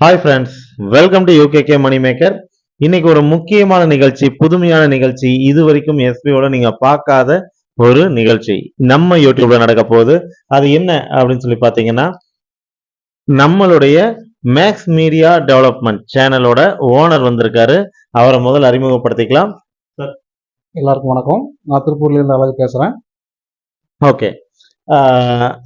Hi friends welcome to UKK money maker இன்னைக்கு ஒரு முக்கியமான நிகழ்ச்சி புதுமையான நிகழ்ச்சி. இது வரைக்கும் எஸ்பியோட நீங்க பார்க்காத ஒரு நிகழ்ச்சி. நம்ம யூடியூப்ல நடக்க போகுது. அது என்ன அப்படின்னு சொல்லி பார்த்தீங்கன்னா நம்மளுடைய மேக்ஸ் மீடியா டெவலப்மெண்ட் சேனலோட ஓனர் வந்திருக்காரு. அவரை முதல்ல அறிமுகப்படுத்திக்கலாம். எல்லாருக்கும் வணக்கம். நான் திருப்பூர்ல இருந்து அழகு பேசுறேன். ஓகே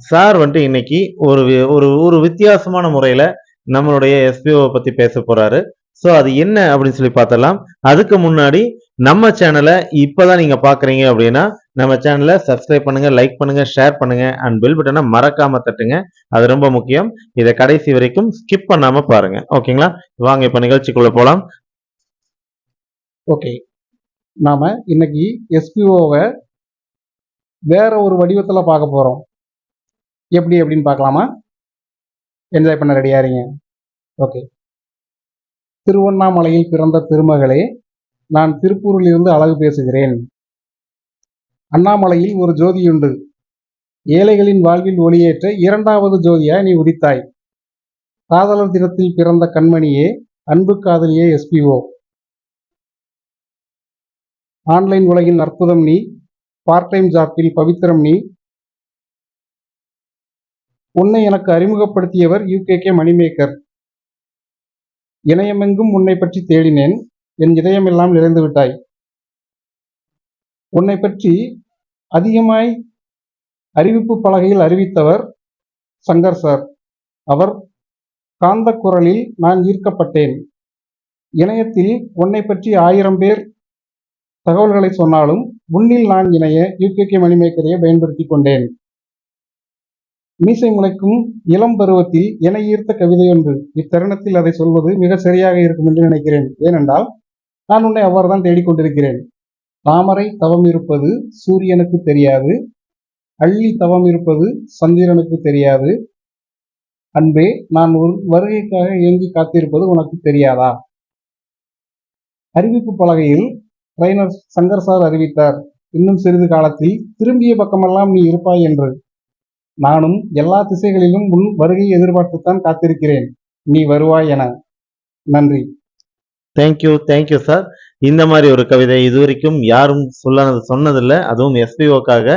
சார் வந்துட்டு இன்னைக்கு ஒரு ஒரு ஒரு வித்தியாசமான முறையில நம்மளுடைய எஸ்பிஓ பற்றி பேச போகிறாரு ஸோ அது என்ன அப்படின்னு சொல்லி பார்த்தலாம் அதுக்கு முன்னாடி நம்ம சேனலை இப்போ தான் நீங்கள் பார்க்குறீங்க அப்படின்னா நம்ம சேனலை சப்ஸ்கிரைப் பண்ணுங்கள் லைக் பண்ணுங்கள் ஷேர் பண்ணுங்கள் அண்ட் பெல் பட்டனை மறக்காமல் தட்டுங்க. அது ரொம்ப முக்கியம். இதை கடைசி வரைக்கும் ஸ்கிப் பண்ணாமல் பாருங்கள் ஓகேங்களா வாங்க இப்போ நிகழ்ச்சிக்குள்ளே போகலாம் ஓகே நாம் இன்னைக்கு எஸ்பிஓவை வேற ஒரு வடிவத்தில் பார்க்க போகிறோம் எப்படி அப்படின்னு பார்க்கலாமா? என்ஜாய் பண்ண ரெடியா இருங்க. ஓகே திருவண்ணாமலையில் பிறந்த திருமகளே நான் திருப்பூரில் இருந்து அழகு பேசுகிறேன். அண்ணாமலையில் ஒரு ஜோதியுண்டு ஏழைகளின் வாழ்வில் ஒளியேற்ற இரண்டாவது ஜோதியாய் நீ உதித்தாய். காதலர் தினத்தில் பிறந்த கண்மணியே அன்பு காதலியே எஸ்பிஓ ஆன்லைன் உலகின் அற்புதம் நீ பார்ட் டைம் ஜாப்பில் பவித்திரம் நீ உன்னை எனக்கு அறிமுகப்படுத்தியவர் யூகேகே மணிமேக்கர் இணையமெங்கும் உன்னை பற்றி தேடினேன் என் இதயமெல்லாம் நிறைந்து விட்டாய். உன்னை பற்றி அதிகமாய் அறிவிப்பு பலகையில் அறிவித்தவர் சங்கர் சார். அவர் காந்த குரலில் நான் ஈர்க்கப்பட்டேன். இணையத்தில் உன்னை பற்றி ஆயிரம் பேர் தகவல்களை சொன்னாலும் உன்னில் நான் இணைய யூகேகே மணிமேக்கரையை பயன்படுத்தி கொண்டேன். மீசை முளைக்கும் இளம் பருவத்தில் என ஈர்த்த கவிதை ஒன்று. இத்தருணத்தில் அதை சொல்வது மிக சரியாக இருக்கும் என்று நினைக்கிறேன். ஏனென்றால் நான் உன்னை அவ்வாறுதான் தேடிக்கொண்டிருக்கிறேன். தாமரை தவம் இருப்பது சூரியனுக்கு தெரியாது. அள்ளி தவம் இருப்பது சந்திரனுக்கு தெரியாது. அன்பே நான் ஒரு வருகைக்காக ஏங்கி காத்திருப்பது உனக்கு தெரியாதா? அறிவிப்பு பலகையில் ட்ரைனர் சங்கர் சார் அறிவித்தார். இன்னும் சிறிது காலத்தில் திரும்பிய பக்கமெல்லாம் நீ இருப்பாய் என்று. நானும் எல்லா திசைகளிலும் உன் வருகையை எதிர்பார்த்துத்தான் காத்திருக்கிறேன். நீ வருவாய் என. நன்றி. தேங்க்யூ தேங்க்யூ சார் இந்த மாதிரி ஒரு கவிதை இது வரைக்கும் யாரும் சொல்லானது சொன்னதில்லை. அதுவும் எஸ்பிஓக்காக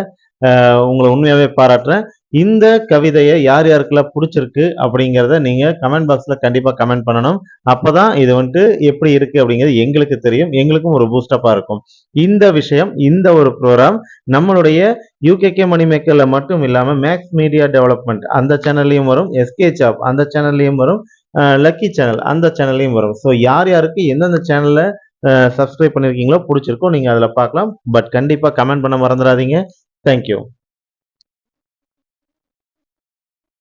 உங்களை உண்மையாகவே பாராட்டுறேன். இந்த கவிதையை யார் யாருக்கெல்லாம் பிடிச்சிருக்கு அப்படிங்கிறத நீங்கள் கமெண்ட் பாக்ஸில் கண்டிப்பாக கமெண்ட் பண்ணணும். அப்போ தான் இது வந்துட்டு எப்படி இருக்குது அப்படிங்கிறது எங்களுக்கு தெரியும். எங்களுக்கும் ஒரு பூஸ்டப்பாக இருக்கும். இந்த விஷயம் இந்த ஒரு ப்ரோக்ராம் நம்மளுடைய யூகேகே மணிமேக்கர்ல மட்டும் இல்லாமல் மேக்ஸ் மீடியா டெவலப்மெண்ட் அந்த சேனல்லையும் வரும். எஸ்கே சாப் அந்த சேனல்லையும் வரும். லக்கி சேனல் அந்த சேனல்லையும் வரும். ஸோ யார் யாருக்கு எந்தெந்த சேனலில் சப்ஸ்கிரைப் பண்ணியிருக்கீங்களோ பிடிச்சிருக்கோ நீங்கள் அதில் பார்க்கலாம். பட் கண்டிப்பாக கமெண்ட் பண்ண மறந்துடாதீங்க. தேங்க்யூ